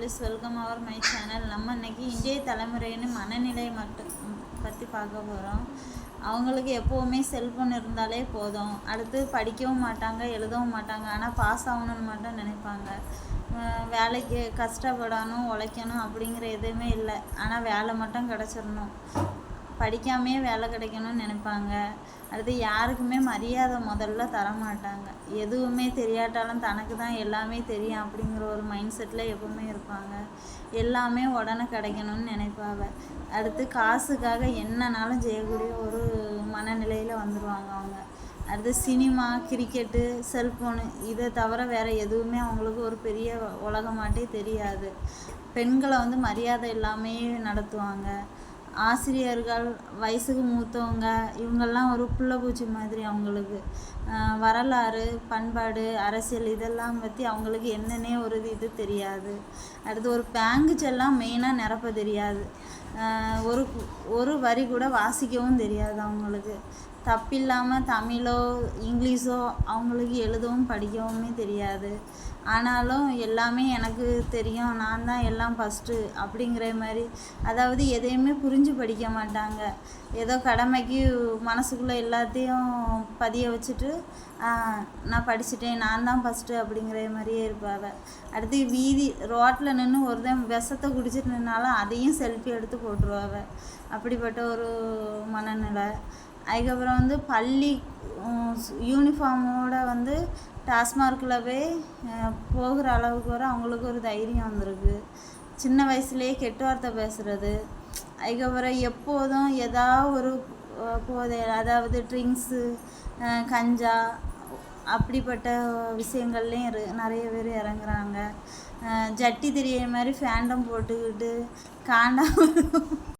Families welcome our my channel. நம்ம இன்னைக்கு இந்திய தலைமுறைன்னு மனநிலை மட்டும் பற்றி பார்க்க போகிறோம் அவங்களுக்கு எப்போவுமே செல்ஃபோன் இருந்தாலே போதும். அடுத்து படிக்கவும் மாட்டாங்க எழுதவும் மாட்டாங்க. ஆனால் பாஸ் ஆகணும்னு மட்டும் நினைப்பாங்க. வேலைக்கு கஷ்டப்படணும் உழைக்கணும் அப்படிங்கிற எதுவுமே இல்லை. ஆனால் வேலை மட்டும் கிடச்சிடணும். படிக்காமையே வேலை கிடைக்கணும்னு நினைப்பாங்க. அடுத்து யாருக்குமே மரியாதை முதல்ல தர மாட்டாங்க எதுவுமே தெரியாட்டாலும் தனக்கு தான் எல்லாமே தெரியும் அப்படிங்கிற ஒரு மைண்ட் செட்டில் எப்பவுமே இருப்பாங்க. எல்லாமே உடனே கிடைக்கணும்னு நினைப்பாங்க. அடுத்து காசுக்காக என்னனாலும் செய்யக்கூடிய ஒரு மனநிலையில் வந்துடுவாங்க அவங்க. அடுத்து சினிமா கிரிக்கெட்டு செல்ஃபோனு இதை தவிர வேறு எதுவுமே அவங்களுக்கு ஒரு பெரிய உலகமாட்டே தெரியாது. பெண்களை வந்து மரியாதை இல்லாமையே நடத்துவாங்க. ஆசிரியர்கள் வயசுக்கு மூத்தவங்க இவங்கெல்லாம் ஒரு புள்ள பூச்சி மாதிரி அவங்களுக்கு. வரலாறு பண்பாடு அரசியல் இதெல்லாம் பற்றி அவங்களுக்கு என்னென்னே ஒரு இது தெரியாது. அடுத்து ஒரு பேங்கு செல்லாம் மெயினாக நிரப்ப தெரியாது. ஒரு ஒரு வரி கூட வாசிக்கவும் தெரியாது அவங்களுக்கு. தப்பில்லாமல் தமிழோ இங்கிலீஷோ அவங்களுக்கு எழுதவும் படிக்கவுமே தெரியாது. ஆனாலும் எல்லாமே எனக்கு தெரியும். நான் தான் எல்லாம் ஃபஸ்ட்டு அப்படிங்கிற மாதிரி. அதாவது எதையுமே புரிஞ்சு படிக்க மாட்டாங்க. ஏதோ கடமைக்கு மனசுக்குள்ளே எல்லாத்தையும் பதிய வச்சுட்டு நான் படிச்சுட்டேன். நான் தான் ஃபஸ்ட்டு அப்படிங்கிற மாதிரியே இருப்பாங்க. அடுத்து வீதி ரோட்டில் நின்று ஒருத்தன் விஷத்தை குடிச்சிட்டு நின்னாலும் அதையும் செல்ஃபி எடுத்து போட்டுருவாங்க. அப்படிப்பட்ட ஒரு மனநிலை. அதுக்கப்புறம் வந்து பள்ளி யூனிஃபார்மோட வந்து டாஸ்மார்க்கில் போய் போகிற அளவுக்கு வர அவங்களுக்கு ஒரு தைரியம் வந்திருக்கு. சின்ன வயசுலேயே கெட்டு வார்த்தை பேசுகிறது அதுக்கப்புறம் எப்போதும் ஏதாவது ஒரு போதை அதாவது ட்ரிங்க்ஸு கஞ்சா அப்படிப்பட்ட விஷயங்கள்லேயும் இரு நிறைய பேர் இறங்குறாங்க. ஜட்டி தெரியற மாதிரி ஃபேண்டம் போட்டுக்கிட்டு காண்டாம